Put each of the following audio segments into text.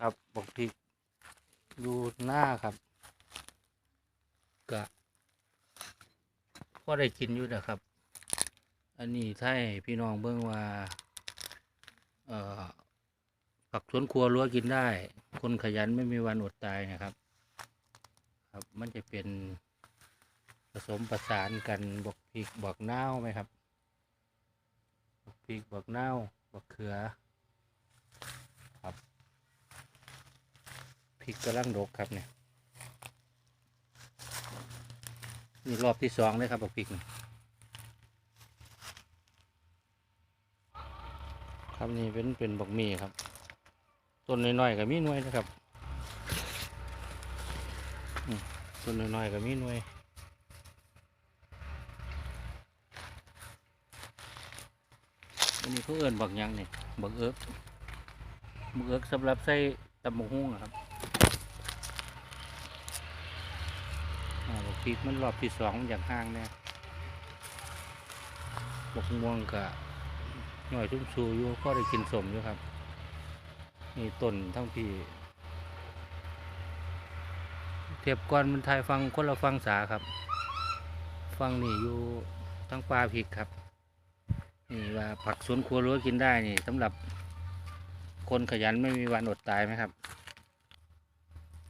ครับบอกพริกอยู่หน้าครับกะก็ได้กินอยู่นะครับ อันนี้ถ้าให้พี่น้องเบิ่งว่าเอ่อผักสวนครัวรั้วกินได้ คนขยันไม่มีวันอดตายนะครับ ครับมันจะเป็นผสมประสานกันบอกพริกบอกนาไหมครับบอกพริกบอกนาบอกเขือ ครับพ ริกกำลังดกครับเนี่ยนี่รอบที่สองเลยครับบอกพริกครับนี่เป็นเป็นบักมีครับ ต้นน้อยๆกับมีหน่วยนะครับต้นน้อยๆกับมีหน่วยอันนี้เขาเอิ้นบักยังเนี่ยบักเอิบบักเอิบสำหรับใส่ตำบักหุ่งครับ บกพริกมันรอบที่สองมันอย่างห่างเนี่ยบักม่วงกะหน่อยทุ่มชูอยู่ก็ได้กินสมอยู่ครับนี่ต้นทั้งพี่เทียบก้อนมันไทยฟังคนละฟังสาครับ ฟังนี่อยู่ทั้งปลาพริกครับนี่ว่าผักสวนครัวรั้วกินได้นี่สำหรับคนขยันไม่มีวันอดตายไหมครับ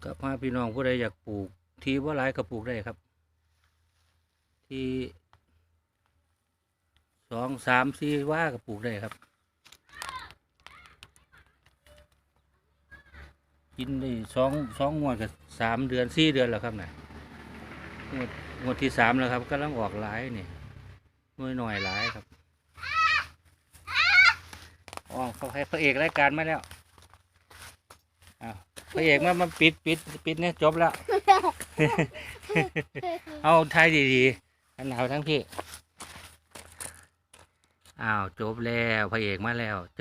ก็พาพี่น้องผู้ใดอยากปลูก ที่ว่าหลายก็ปลูกได้ครับ ที่สองสามสี่ว่าก็ปลูกได้ครับ กินได้สองสองงวดกับสามเดือนสี่เดือนแล้วครับน่ะงวดงวดที่สามแล้วครับกำลังออกหลายนี่หน่วยหน่อยหลายครับอ๋อเขาให้พระเอกรายการมาแล้ว พระเอกมามาปิดปิดปิดเนี่ยจบแล้ว เอาไทยดีๆอันหนาวทั้งพี่ อ้าวจบแล้วพระเอกมาแล้ว